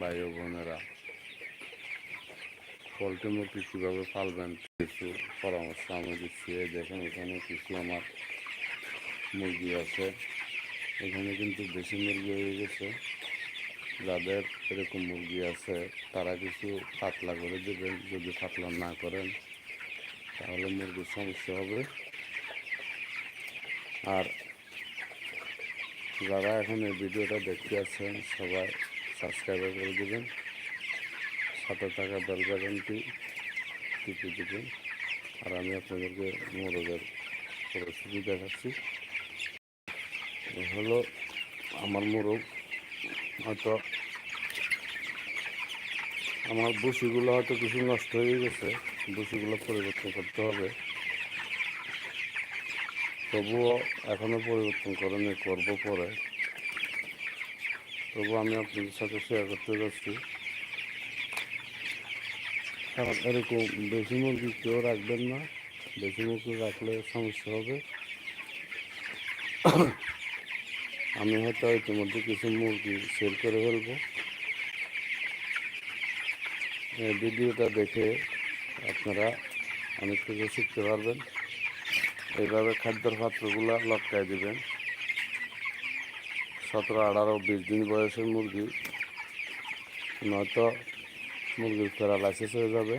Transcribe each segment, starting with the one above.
ভাই ও বোনেরা। পোলট্রি মুরগি কীভাবে পালবেন কিছু পরামর্শ আমি দিচ্ছি। দেখেন, এখানে কিছু আমার মুরগি আছে। এখানে কিন্তু বেশি মুরগি হয়ে গেছে। যাদের এরকম মুরগি আছে, তারা কিছু পাতলা করে দেবেন। যদি পাতলা না করেন, তাহলে মুরগির সমস্যা হবে। আর যারা এখন এই ভিডিওটা দেখতে আছেন, সবাই সাবস্ক্রাইব করে দেবেন। সাথে থাকা বেল বাটনটি টিপে দেবেন। আর আমি আপনাদেরকে মোরগের পরিস্থিতি দেখাচ্ছি। হলো আমার মোরগ হয়তো আমার বসিগুলো হয়তো কিছু নষ্ট হয়ে গেছে বসিগুলো পরিবর্তন করতে হবে। তবুও এখনও পরিবর্তন করেনি, করব পরে। তবু আমি আপনাদের সাথে শেয়ার করতে যাচ্ছি। এরকম বেশি মুরগি কেউ রাখবেন না, বেশি মুরগি রাখলে সমস্যা হবে। আমি হয়তো ইতিমধ্যে কিছু মুরগি সেল করে ফেলব। ভিডিওটা দেখে আপনারা অনেক কিছু শিখতে পারবেন। এইভাবে খাদ্যের পাত্রগুলো লটকায় দিবেন। সতেরো, আঠারো, বিশ দিন বয়সের মুরগি, নয়তো মুরগির প্যারালাইসিস হয়ে যাবে।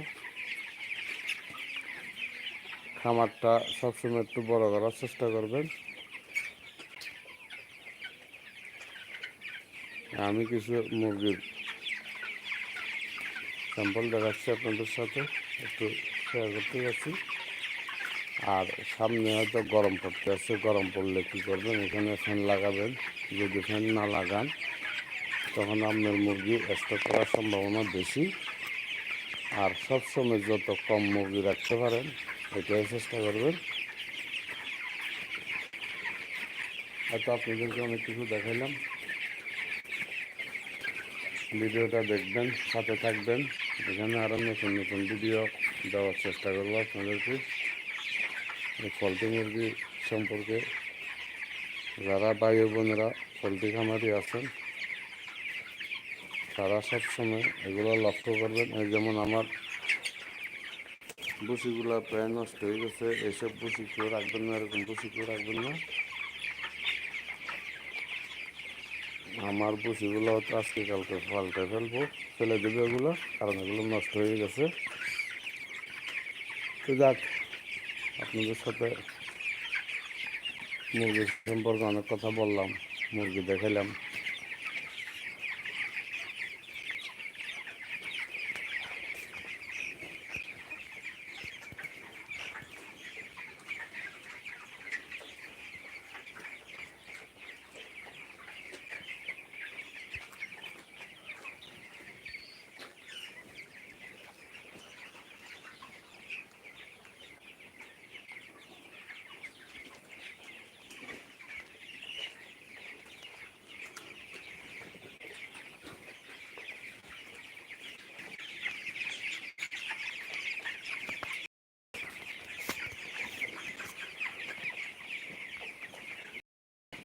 খামারটা সবসময় একটু বড় করার চেষ্টা করবেন। আমি কিছু মুরগির স্যাম্পল দেখাচ্ছি আপনাদের সাথে, একটু শেয়ার করতে যাচ্ছি। আর সামনে হয়তো গরম পড়তে আসছে গরম পড়লে কী করবেন, এখানে ফ্যান লাগাবেন, যদি ফ্যান না লাগান, তখন আপনার মুরগি স্টক করার সম্ভাবনা বেশি। আর সবসময় যত কম মুরগি রাখতে পারেন, এটাই চেষ্টা করবেন। হয়তো আপনাদেরকে অনেক কিছু দেখাইলাম। ভিডিওটা দেখবেন, সাথে থাকবেন। এখানে আরও নতুন নতুন ভিডিও দেওয়ার চেষ্টা করব আপনাদেরকে। পোলট্রি মুরগি সম্পর্কে যারা ভাই বোনেরা পোলট্রি খামারি আছেন, তারা সবসময় এগুলো লক্ষ্য করবেন। যেমন আমার বুসিগুলো প্রায় নষ্ট হয়ে গেছে, এইসব বুসি কেউ রাখবেন না, এরকম বুসি কেউ রাখবেন না। আমার বুসিগুলো হয়তো আজকে কালকে পাল্টে ফেলব, ফেলে দেবে এগুলো, কারণ এগুলো নষ্ট হয়ে গেছে। তো যাক আপনাদের সাথে মুরগি সম্পর্কে অনেক কথা বললাম মুরগি দেখালাম